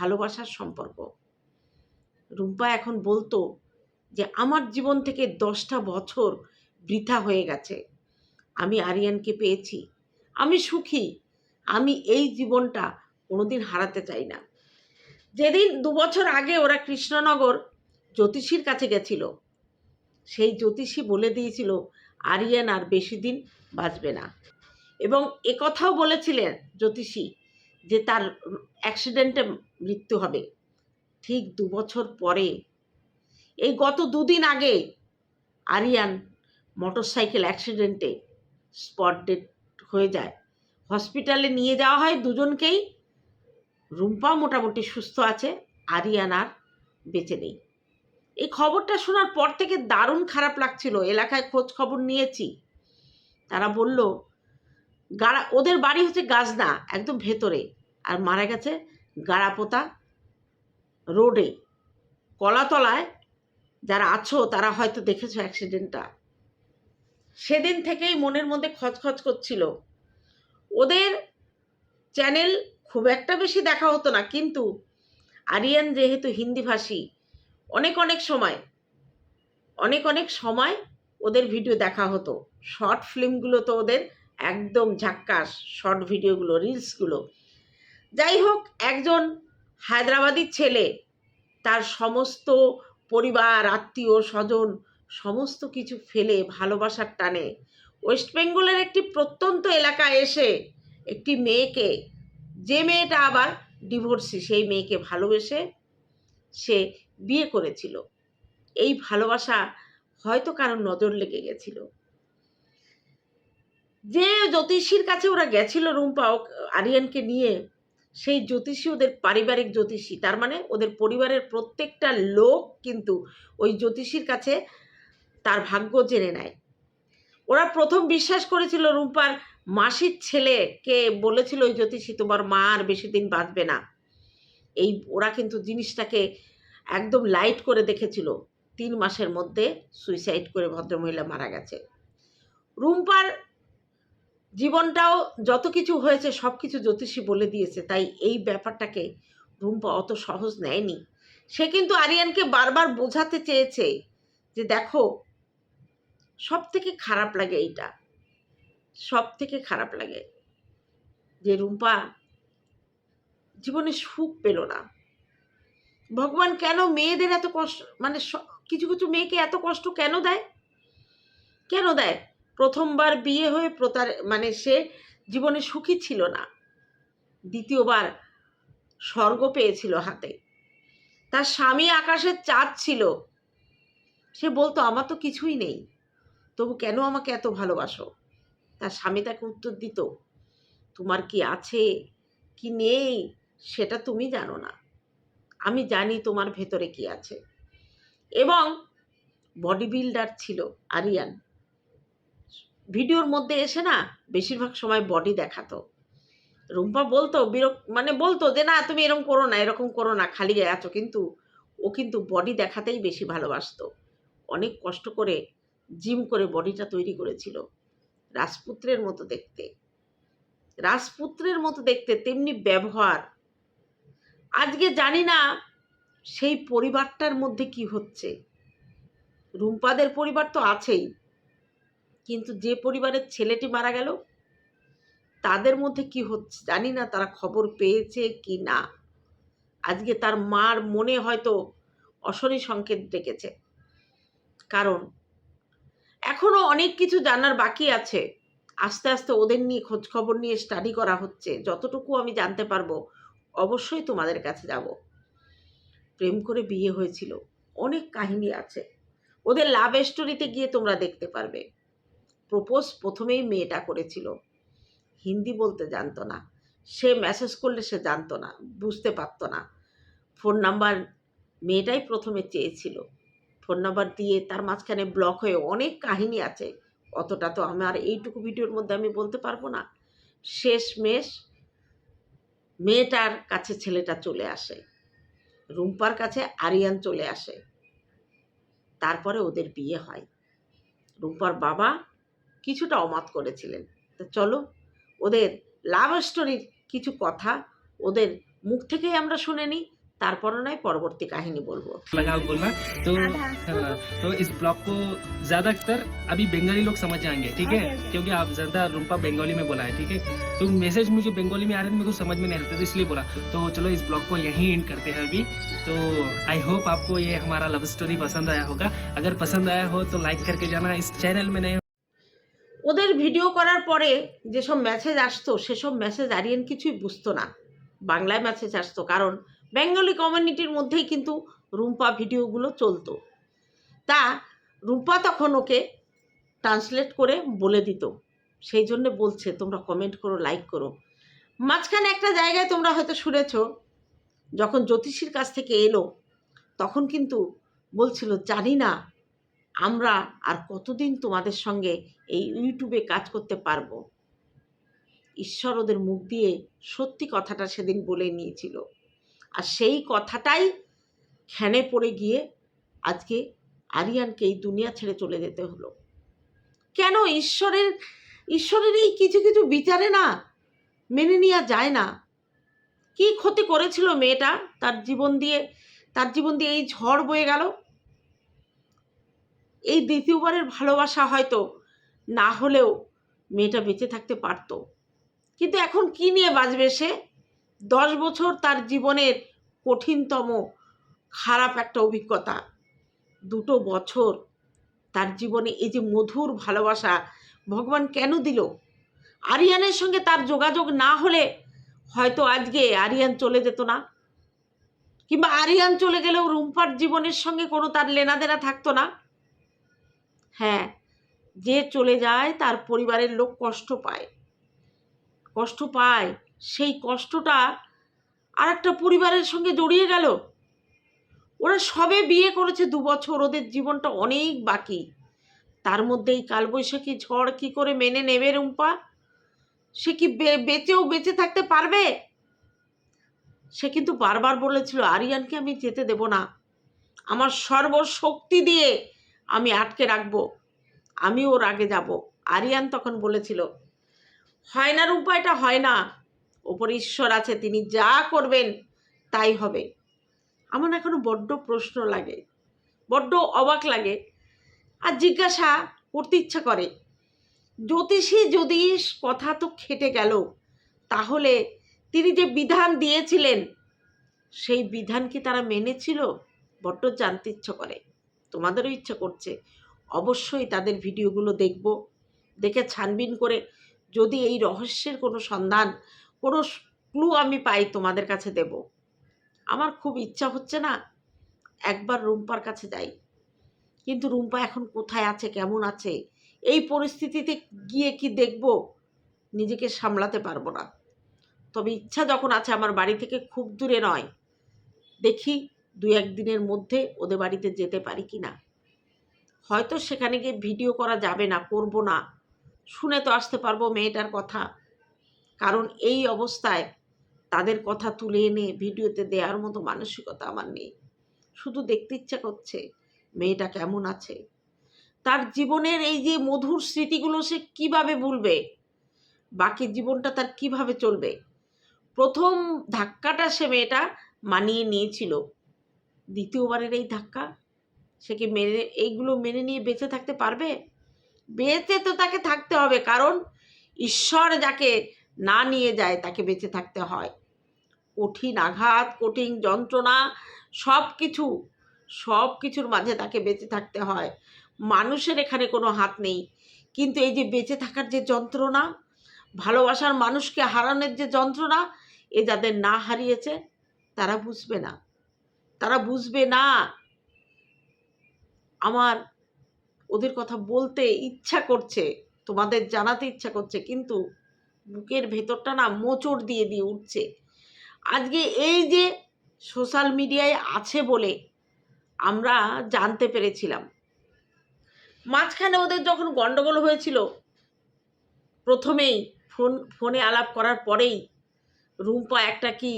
ভালোবাসার সম্পর্ক। রুম্পা এখন বলতো যে, আমার জীবন থেকে দশটা বছর বৃথা হয়ে গেছে। আমি আরিয়ানকে পেয়েছি। আমি সুখী। আমি এই জীবনটা কোনোদিন হারাতে চাই না। যেদিন দু বছর আগে ওরা কৃষ্ণনগর জ্যোতিষীর কাছে গেছিল, সেই জ্যোতিষী বলে দিয়েছিল, আরিয়ান আর বেশি দিন বাঁচবে না। এবং একথাও বলেছিলেন জ্যোতিষী। যে তার অ্যাক্সিডেন্টে মৃত্যু হবে। ঠিক দু বছর পরে। এই গত দুদিন আগে আরিয়ান মোটরসাইকেল অ্যাক্সিডেন্টে স্পট ডেট হয়ে যায়। হসপিটালে নিয়ে যাওয়া হয় দুজনকেই। রুম্পা মোটামুটি সুস্থ আছে, আরিয়ান আর বেঁচে নেই। এই খবরটা শোনার পর থেকে দারুণ খারাপ লাগছিল। এলাকায় খোঁজ খবর নিয়েছি। তারা বলল গাড়া ওদের বাড়ি হচ্ছে গাজনা, একদম ভেতরে। আর মারা গেছে গাড়াপোতা রোডে। কলাতলায় যারা আছো, তারা হয়তো দেখেছ অ্যাক্সিডেন্টটা সেদিন থেকেই মনের মধ্যে খচখচ করছিল। ওদের চ্যানেল খুব একটা বেশি দেখা হতো না, কিন্তু আরিয়ান যেহেতু হিন্দিভাষী, অনেক অনেক সময়, অনেক অনেক সময় ওদের ভিডিও দেখা হতো। শর্ট ফিল্মগুলো তো ওদের একদম ঝাক্কাস শর্ট ভিডিওগুলো রিলসগুলো যাই হোক, একজন হায়দ্রাবাদি ছেলে, তার সমস্ত পরিবার, আত্মীয়, স্বজন, সমস্ত কিছু ফেলে ভালোবাসার টানে। ওয়েস্ট বেঙ্গলের একটি প্রত্যন্ত এলাকায় এসে একটি মেয়েকে, যে মেয়েটা আবার ডিভোর্সি সেই মেয়েকে ভালোবেসে সে বিয়ে করেছিল। এই ভালোবাসা হয়তো কারোর নজর লেগে গেছিল। যে জ্যোতিষীর কাছে ওরা গেছিল রুম্পা আরিয়ানকে নিয়ে, সেই জ্যোতিষী ওদের পারিবারিক জ্যোতিষী। তার মানে ওদের পরিবারের প্রত্যেকটা লোক কিন্তু ওই জ্যোতিষীর কাছে তার ভাগ্য জেনে নেয়। ওরা প্রথম বিশ্বাস করেছিল রুম্পার মাসির ছেলেকে বলেছিল ওই জ্যোতিষী, তোমার মা আর বেশি দিন বাঁচবে না। এই ওরা কিন্তু জিনিসটাকে একদম লাইট করে দেখেছিল। তিন মাসের মধ্যে সুইসাইড করে ভদ্রমহিলা মারা গেছে। রুম্পার জীবনটাও যত কিছু হয়েছে, সব কিছু জ্যোতিষী বলে দিয়েছে, তাই এই ব্যাপারটাকে রুম্পা অত সহজ নেয়নি। সে কিন্তু আরিয়ানকে বারবার বোঝাতে চেয়েছে যে, দেখো সব থেকে খারাপ লাগে এইটা। সব থেকে খারাপ লাগে যে, রুম্পা জীবনে সুখ পেল না। ভগবান কেন মেয়েদের এত কষ্ট মানে কিছু কিছু মেয়েকে এত কষ্ট কেন দেয়? কেন দেয়? প্রথমবার বিয়ে হয়ে প্রতার মানে সে জীবনে সুখী ছিল না। দ্বিতীয়বার স্বর্গ পেয়েছিল হাতে। তার স্বামী আকাশের চাঁদ ছিল। সে বলতো, আমার তো কিছুই নেই। তবু কেন আমাকে এত ভালোবাসো? তার স্বামী তাকে উত্তর দিত, তোমার কি আছে? কি নেই? সেটা তুমি জানো না। আমি জানি তোমার ভেতরে কি আছে। এবং বডি বিল্ডার ছিল আরিয়ান। ভিডিওর মধ্যে এসে না বেশিরভাগ সময় বডি দেখাতো। রুম্পা বলতো, বিরক মানে বলতো যে, না, তুমি এরকম করো না, এরকম করো না, খালি গায়ে আছো। কিন্তু ও কিন্তু বডি দেখাতেই বেশি ভালোবাসতো। অনেক কষ্ট করে জিম করে বডিটা তৈরি করেছিল, রাজপুত্রের মতো দেখতে। রাজপুত্রের মতো দেখতে তেমনি ব্যবহার। আজকে জানি না সেই পরিবারটার মধ্যে কি হচ্ছে। রুম্পাদের পরিবার তো আছেই। কিন্তু যে পরিবারের ছেলেটি মারা গেল, তাদের মধ্যে কি হচ্ছে জানি না, তারা খবর পেয়েছে কি না। আজকে তার মার মনে হয়তো অশনি সংকেত ডেকেছে। কারণ এখনও অনেক কিছু জানার বাকি আছে। আস্তে আস্তে ওদের নিয়ে খোঁজ খবর নিয়ে স্টাডি করা হচ্ছে। যতটুকু আমি জানতে পারব, অবশ্যই তোমাদের কাছে যাব। প্রেম করে বিয়ে হয়েছিল। অনেক কাহিনী আছে। ওদের লাভ স্টোরিতে গিয়ে তোমরা দেখতে পারবে। প্রপোজ প্রথমেই মেয়েটা করেছিল। হিন্দি বলতে জানতো না। সে মেসেজ করলে সে জানতো না, বুঝতে পারতো না। ফোন নাম্বার মেয়েটাই প্রথমে চেয়েছিল। ফোন নাম্বার দিয়ে তার মাঝখানে ব্লক হয়ে অনেক কাহিনী আছে। অতটা তো আমার এইটুকু ভিডিওর মধ্যে আমি বলতে পারব না। শেষ মেশ মেয়েটার কাছে ছেলেটা চলে আসে। রুম্পার কাছে আরিয়ান চলে আসে। তারপরে ওদের বিয়ে হয়। রুম্পার বাবা কিছুটা অমত করেছিলেন তো চলো ওদের লাভ স্টোরির কিছু কথা ওদের মুখ থেকেই আমরা শুনে নিই তারপরে নয় পরবর্তী কাহিনী বলবো लगा बोलना तो हाँ, तो इस ब्लॉग को ज्यादातर अभी बंगाली लोग समझ जाएंगे ठीक है क्योंकि आप ज्यादा रुम्पा बंगाली में बोला है ठीक है तो मैसेज मुझे बंगाली में आ रहा है मेरे को समझ में नहीं आता तो इसलिए बोला तो चलो इस ब्लॉग को यहीं एंड करते हैं अभी तो आई होप आपको ये हमारा लव स्टोरी पसंद आया होगा अगर पसंद आया हो तो लाइक करके जाना इस चैनल में नए ওদের ভিডিও করার পরে যেসব মেসেজ আসতো, সেসব মেসেজ আরিয়ান কিছুই বুঝতো না। বাংলায় মেসেজ আসতো, কারণ বেঙ্গলি কমিউনিটির মধ্যেই কিন্তু রুম্পা ভিডিওগুলো চলতো। তা রুম্পা তখন ওকে ট্রান্সলেট করে বলে দিত। সেই জন্য বলছে, তোমরা কমেন্ট করো লাইক করো। মাঝখানে একটা জায়গায় তোমরা হয়তো শুনেছ, যখন জ্যোতিষীর কাছ থেকে এলো, তখন কিন্তু বলছিল, জানি না আমরা আর কতদিন তোমাদের সঙ্গে এই ইউটিউবে কাজ করতে পারব? ঈশ্বর ওদের মুখ দিয়ে সত্যি কথাটা সেদিন বলে নিয়েছিল। আর সেই কথাটাই খ্যানে পড়ে গিয়ে আজকে আরিয়ানকে এই দুনিয়া ছেড়ে চলে যেতে হলো। কেন ঈশ্বরের ঈশ্বরের এই কিছু কিছু বিচারে না, মেনে নেওয়া যায় না। কি ক্ষতি করেছিল মেয়েটা? তার জীবন দিয়ে, তার জীবন দিয়ে এই ঝড় বয়ে গেল। এই দ্বিতীয়বারের ভালোবাসা হয়তো না হলেও মেয়েটা বেঁচে থাকতে পারতো। কিন্তু এখন কি নিয়ে বাঁচবে সে? দশ বছর তার জীবনের কঠিনতম খারাপ একটা অভিজ্ঞতা। দুটো বছর তার জীবনে এই যে মধুর ভালোবাসা ভগবান কেন দিল? আরিয়ানের সঙ্গে তার যোগাযোগ না হলে হয়তো আজকে আরিয়ান চলে যেত না। কিংবা আরিয়ান চলে গেলেও রুম্পার জীবনের সঙ্গে কোনো তার লেনাদেনা থাকতো না। হ্যাঁ যে চলে যায় তার পরিবারের লোক কষ্ট পায়। কষ্ট পায়। সেই কষ্টটা আর একটা পরিবারের সঙ্গে জড়িয়ে গেল। ওরা সবে বিয়ে করেছে দু বছর, ওদের জীবনটা অনেক বাকি। তার মধ্যে এই কালবৈশাখী ঝড় কি করে মেনে নেবে রুম্পা? সে কি বেঁচেও বেঁচে থাকতে পারবে? সে কিন্তু বারবার বলেছিল, আরিয়ানকে আমি যেতে দেব না। আমার সর্বশক্তি দিয়ে আমি আটকে রাখব। আমি ওর আগে যাব। আরিয়ান তখন বলেছিল, হয় না রূপা, এটা হয় না। ওপরে ঈশ্বর আছে, তিনি যা করবেন তাই হবে। আমার এখনও বড্ড প্রশ্ন লাগে, বড্ড অবাক লাগে আর জিজ্ঞাসা করতে ইচ্ছা করে, জ্যোতিষী যদি কথা তো খেটে গেল, তাহলে তিনি যে বিধান দিয়েছিলেন, সেই বিধান কি তারা মেনেছিল? বড্ড জানতে ইচ্ছা করে। তোমাদেরও ইচ্ছা করছে, অবশ্যই তাদের ভিডিওগুলো দেখব। দেখে ছানবিন করে যদি এই রহস্যের কোনো সন্ধান, কোনো ক্লু আমি পাই তোমাদের কাছে দেব। আমার খুব ইচ্ছা হচ্ছে না একবার রুম্পার কাছে যাই। কিন্তু রুম্পা এখন কোথায় আছে, কেমন আছে, এই পরিস্থিতিতে গিয়ে কি দেখব, নিজেকে সামলাতে পারব না। তবে ইচ্ছা যখন আছে আমার বাড়ি থেকে খুব দূরে নয়। দেখি দু একদিনের মধ্যে ওদের বাড়িতে যেতে পারি কি না? হয়তো সেখানে গিয়ে ভিডিও করা যাবে না, করব না। শুনে তো আসতে পারব মেয়েটার কথা। কারণ এই অবস্থায় তাদের কথা তুলে এনে ভিডিওতে দেওয়ার মতো মানসিকতা আমার নেই। শুধু দেখতে ইচ্ছা করছে মেয়েটা কেমন আছে। তার জীবনের এই যে মধুর স্মৃতিগুলো সে কীভাবে ভুলবে? বাকি জীবনটা তার কীভাবে চলবে? প্রথম ধাক্কাটা সে মেয়েটা মানিয়ে নিয়েছিল। দ্বিতীয়বারের এই ধাক্কা? সে কি মেনে, এইগুলো মেনে নিয়ে বেঁচে থাকতে পারবে? বেঁচে তো তাকে থাকতে হবে, কারণ ঈশ্বর যাকে না নিয়ে যায়, তাকে বেঁচে থাকতে হয়। কঠিন আঘাত, কঠিন যন্ত্রণা সব কিছু সব কিছুর মাঝে তাকে বেঁচে থাকতে হয়। মানুষের এখানে কোনো হাত নেই। কিন্তু এই যে বেঁচে থাকার যে যন্ত্রণা, ভালোবাসার মানুষকে হারানোর যে যন্ত্রণা, এ যাদের না হারিয়েছে, তারা বুঝবে না। তারা বুঝবে না। আমার ওদের কথা বলতে ইচ্ছা করছে, তোমাদের জানাতে ইচ্ছা করছে, কিন্তু বুকের ভেতরটা না মোচড় দিয়ে দিয়ে উঠছে। আজকে এই যে সোশ্যাল মিডিয়ায় আছে বলে আমরা জানতে পেরেছিলাম। মাঝখানে ওদের যখন গণ্ডগোল হয়েছিল, প্রথমেই ফোন, ফোনে আলাপ করার পরেই রুম্পা একটা কি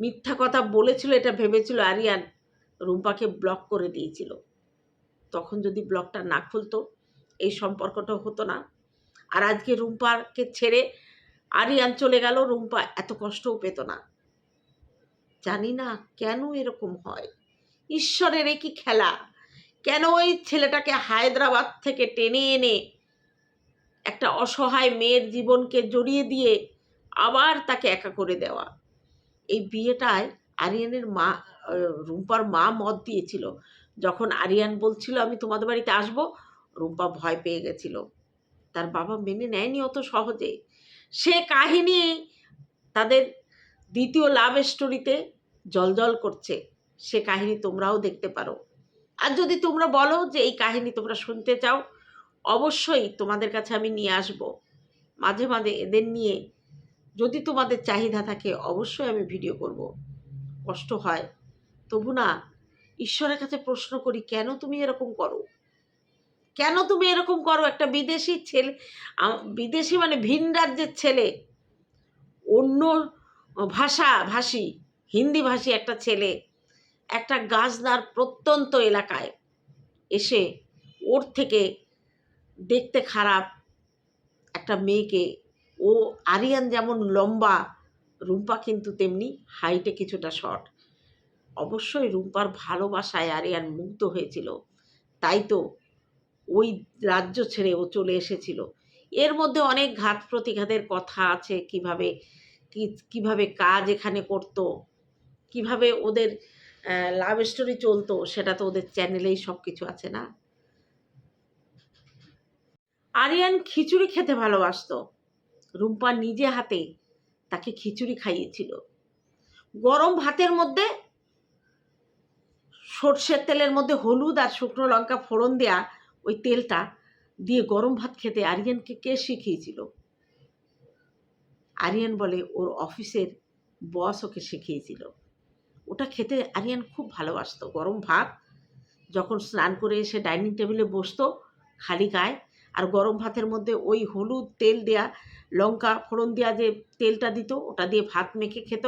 মিথ্যা কথা বলেছিল, এটা ভেবেছিল আরিয়ান রুম্পাকে ব্লক করে দিয়েছিল। তখন যদি ব্লকটা না খুলতো, এই সম্পর্কটা হতো না। আর আজকে রুম্পাকে ছেড়ে আরিয়ান চলে গেল, রুম্পা এত কষ্টও পেত না। জানি না কেন এরকম হয়। ঈশ্বরের এ কি খেলা? কেন ওই ছেলেটাকে হায়দ্রাবাদ থেকে টেনে এনে একটা অসহায় মেয়ের জীবনকে জড়িয়ে দিয়ে আবার তাকে একা করে দেওয়া? এই বিয়েটায় আরিয়ানের মা রুম্পার মা মত দিয়েছিল। যখন আরিয়ান বলছিল, আমি তোমাদের বাড়িতে আসব, রুম্পা ভয় পেয়ে গেছিল। তার বাবা মেনে নেয়নি অত সহজে। সে কাহিনী তাদের দ্বিতীয় লাভ স্টোরিতে জলজল করছে। সে কাহিনী তোমরাও দেখতে পারো। আর যদি তোমরা বলো যে এই কাহিনী তোমরা শুনতে চাও, অবশ্যই তোমাদের কাছে আমি নিয়ে আসব। মাঝে মাঝে এদের নিয়ে যদি তোমাদের চাহিদা থাকে, অবশ্যই আমি ভিডিও করব। কষ্ট হয়। তবু না, ঈশ্বরের কাছে প্রশ্ন করি, কেন তুমি এরকম করো? কেন তুমি এরকম করো? একটা বিদেশি ছেলে বিদেশি মানে ভিন রাজ্যের ছেলে, অন্য ভাষা ভাষী, হিন্দি ভাষী একটা ছেলে, একটা গাছদার প্রত্যন্ত এলাকায় এসে ওর থেকে দেখতে খারাপ একটা মেয়েকে ও আরিয়ান যেমন লম্বা, রুম্পা কিন্তু তেমনি হাইটে কিছুটা শর্ট অবশ্যই রুম্পার ভালোবাসায় আরিয়ান মুগ্ধ হয়েছিল। তাই তো ওই রাজ্য ছেড়ে ও চলে এসেছিল। এর মধ্যে অনেক ঘাত প্রতিঘাতের কথা আছে, কীভাবে কীভাবে কাজ এখানে করতো, কীভাবে ওদের লাভ স্টোরি চলতো, সেটা তো ওদের চ্যানেলেই সব কিছু আছে না? আরিয়ান খিচুড়ি খেতে ভালোবাসতো। রুম্পা নিজে হাতে তাকে খিচুড়ি খাইয়েছিল। গরম ভাতের মধ্যে সর্ষের তেলের মধ্যে হলুদ আর শুকনো লঙ্কা ফোড়ন দেয়া ওই তেলটা দিয়ে গরম ভাত খেতে আরিয়ানকে কে শিখিয়েছিল? আরিয়ান বলে ওর অফিসের বস ওকে শিখিয়েছিল। ওটা খেতে আরিয়ান খুব ভালোবাসতো। গরম ভাত যখন স্নান করে এসে ডাইনিং টেবিলে বসতো, খালি গায়ে আর গরম ভাতের মধ্যে ওই হলুদ তেল দেয়া, লঙ্কা ফোড়ন দেওয়া যে তেলটা দিত, ওটা দিয়ে ভাত মেখে খেত।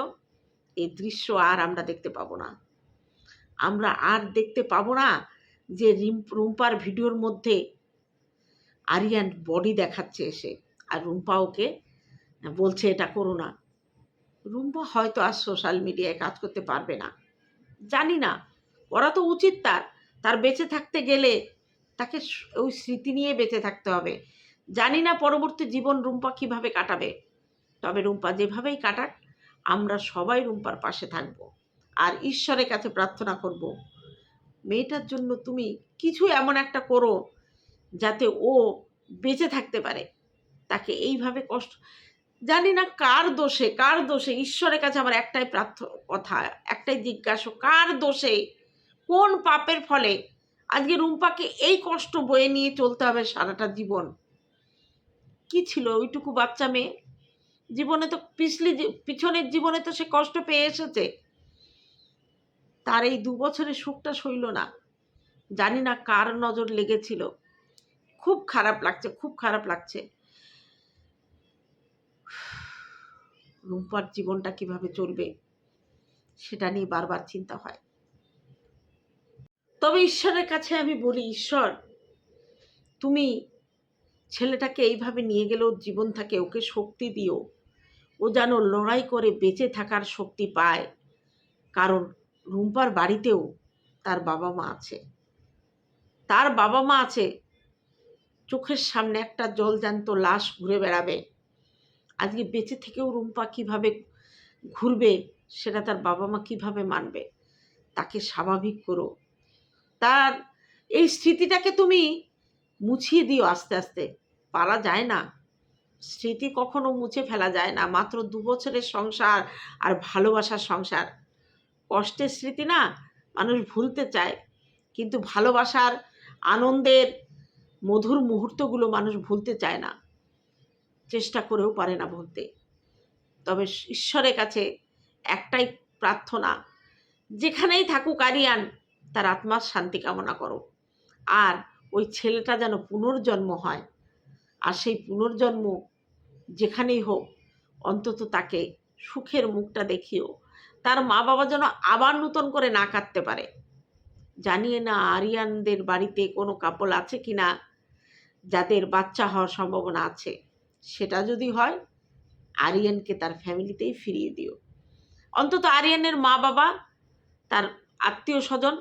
এই দৃশ্য আর আমরা দেখতে পাবো না। আমরা আর দেখতে পাবো না যে রিম, রুম্পার ভিডিওর মধ্যে আরিয়ান বডি দেখাচ্ছে এসে। আর রুম্পা ওকে বলছে, এটা করো না। রুম্পা হয়তো আর সোশ্যাল মিডিয়ায় কাজ করতে পারবে না। জানি না, ওরা তো উচিত তার তার বেঁচে থাকতে গেলে তাকে ওই স্মৃতি নিয়ে বেঁচে থাকতে হবে। জানি না পরবর্তী জীবন রুম্পা কীভাবে কাটাবে। তবে রুম্পা যেভাবেই কাটাক, আমরা সবাই রুম্পার পাশে থাকব আর ঈশ্বরের কাছে প্রার্থনা করব, মেয়েটার জন্য তুমি কিছু এমন একটা করো যাতে ও বেঁচে থাকতে পারে। তাকে এইভাবে কষ্ট, জানি না কার দোষে কার দোষে, ঈশ্বরের কাছে আমার একটাই প্রার্থ, কথা, একটাই জিজ্ঞাসা, কার দোষে, কোন পাপের ফলে আজকে রুম্পাকে এই কষ্ট বয়ে নিয়ে চলতে হবে সারাটা জীবন। কি ছিল ওইটুকু বাচ্চা মেয়ে? জীবনে তো পিছলি পিছনের জীবনে তো সে কষ্ট পেয়ে এসেছে। তার এই দু বছরের সুখটা সইল না। জানি না কার নজর লেগেছিল। খুব খারাপ লাগছে, খুব খারাপ লাগছে। রুম্পার জীবনটা কীভাবে চলবে, সেটা নিয়ে বারবার চিন্তা হয়। তবে ঈশ্বরের কাছে আমি বলি, ঈশ্বর, তুমি ছেলেটাকে এইভাবে নিয়ে গেলেও জীবন থাকে, ওকে শক্তি দিও। ও যেন লড়াই করে বেঁচে থাকার শক্তি পায়। কারণ রুম্পার বাড়িতেও তার বাবা মা আছে। তার বাবা মা আছে, চোখের সামনে একটা জলজান্ত লাশ ঘুরে বেড়াবে। আজকে বেঁচে থেকেও রুম্পা কীভাবে ঘুরবে, সেটা তার বাবা মা কীভাবে মানবে, তাকে স্বাভাবিক করো। তার এই স্মৃতিটাকে তুমি মুছিয়ে দিও আস্তে আস্তে। পারা যায় না। স্মৃতি কখনো মুছে ফেলা যায় না। মাত্র দু বছরের সংসার আর ভালোবাসার সংসার। কষ্টের স্মৃতি না, মানুষ ভুলতে চায়। কিন্তু ভালোবাসার আনন্দের মধুর মুহূর্তগুলো মানুষ ভুলতে চায় না। চেষ্টা করেও পারে না ভুলতে। তবে ঈশ্বরের কাছে একটাই প্রার্থনা, যেখানেই থাকুক, আরিয়ান তার আত্মার শান্তি কামনা করো। আর ওই ছেলেটা যেন পুনর্জন্ম হয়, আর সেই পুনর্জন্ম যেখানেই হোক, অন্তত তাকে সুখের মুখটা দেখিও। তার মা বাবা যেন আবার নূতন করে না কাটতে পারে। জানিয়ে না আরিয়ানদের বাড়িতে কোনো কাপল আছে কি না, যাদের বাচ্চা হওয়ার সম্ভাবনা আছে। সেটা যদি হয়, আরিয়ানকে তার ফ্যামিলিতেই ফিরিয়ে দিও। অন্তত আরিয়ানের মা বাবা তার আত্মীয় স্বজন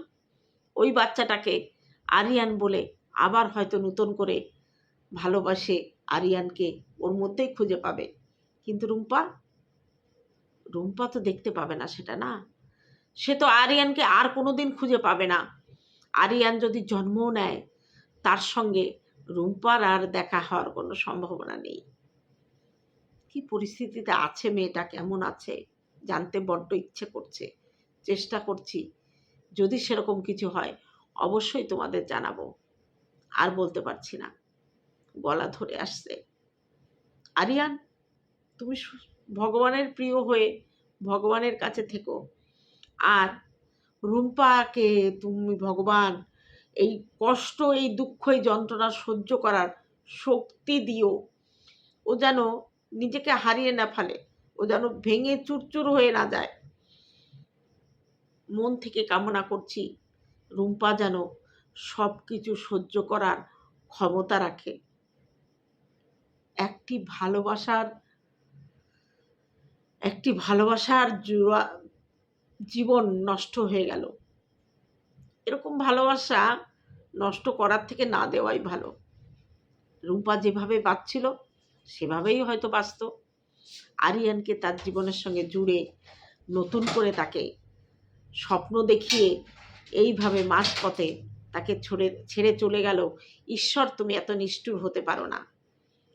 ওই বাচ্চাটাকে আরিয়ান বলে আবার হয়তো নতুন করে ভালোবাসে আরিয়ানকে, ওর মধ্যেই খুঁজে পাবে। কিন্তু রুম্পা রুম্পা তো দেখতে পাবে না সেটা না। সে তো আরিয়ানকে আর কোনো দিন খুঁজে পাবে না। আরিয়ান যদি জন্মও নেয়, তার সঙ্গে রুম্পার আর দেখা হওয়ার কোনো সম্ভাবনা নেই। কি পরিস্থিতিতে আছে মেয়েটা, কেমন আছে? জানতে বড্ড ইচ্ছে করছে, চেষ্টা করছি। যদি সেরকম কিছু হয়, অবশ্যই তোমাদের জানাব। আর বলতে পারছি না। গলা ধরে আসছে। আরিয়ান, তুমি ভগবানের প্রিয় হয়ে ভগবানের কাছে থেকো। আর রুম্পাকে তুমি ভগবান, এই কষ্ট, এই দুঃখ, এই যন্ত্রণা সহ্য করার শক্তি দিও। ও যেন নিজেকে হারিয়ে না ফেলে। ও যেন ভেঙে চুরচুর হয়ে না যায়। মন থেকে কামনা করছি রুম্পা যেন সব কিছু সহ্য করার ক্ষমতা রাখে। একটি ভালোবাসার একটি ভালোবাসার জোড়া- জীবন নষ্ট হয়ে গেল। এরকম ভালোবাসা নষ্ট করার থেকে না দেওয়াই ভালো। রুম্পা যেভাবে বাঁচছিল, সেভাবেই হয়তো বাঁচত। আরিয়ানকে তার জীবনের সঙ্গে জুড়ে নতুন করে তাকে স্বপ্ন দেখিয়ে এইভাবে মাঝপথে তাকে ছড়ে, ছেড়ে চলে গেল, ঈশ্বর তুমি এত নিষ্ঠুর হতে পারো না।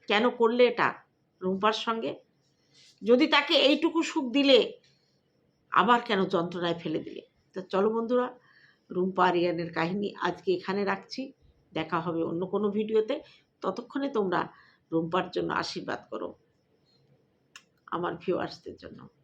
কেন করলে এটা রুম্পার সঙ্গে? যদি তাকে এইটুকু সুখ দিলে, আবার কেন যন্ত্রণায় ফেলে দিলে? তো চলো বন্ধুরা, রুম্পা আরিয়ানের কাহিনী আজকে এখানে রাখছি। দেখা হবে অন্য কোনো ভিডিওতে। ততক্ষণে তোমরা রুম্পার জন্য আশীর্বাদ করো, আমার ভিউয়ার্সদের জন্য।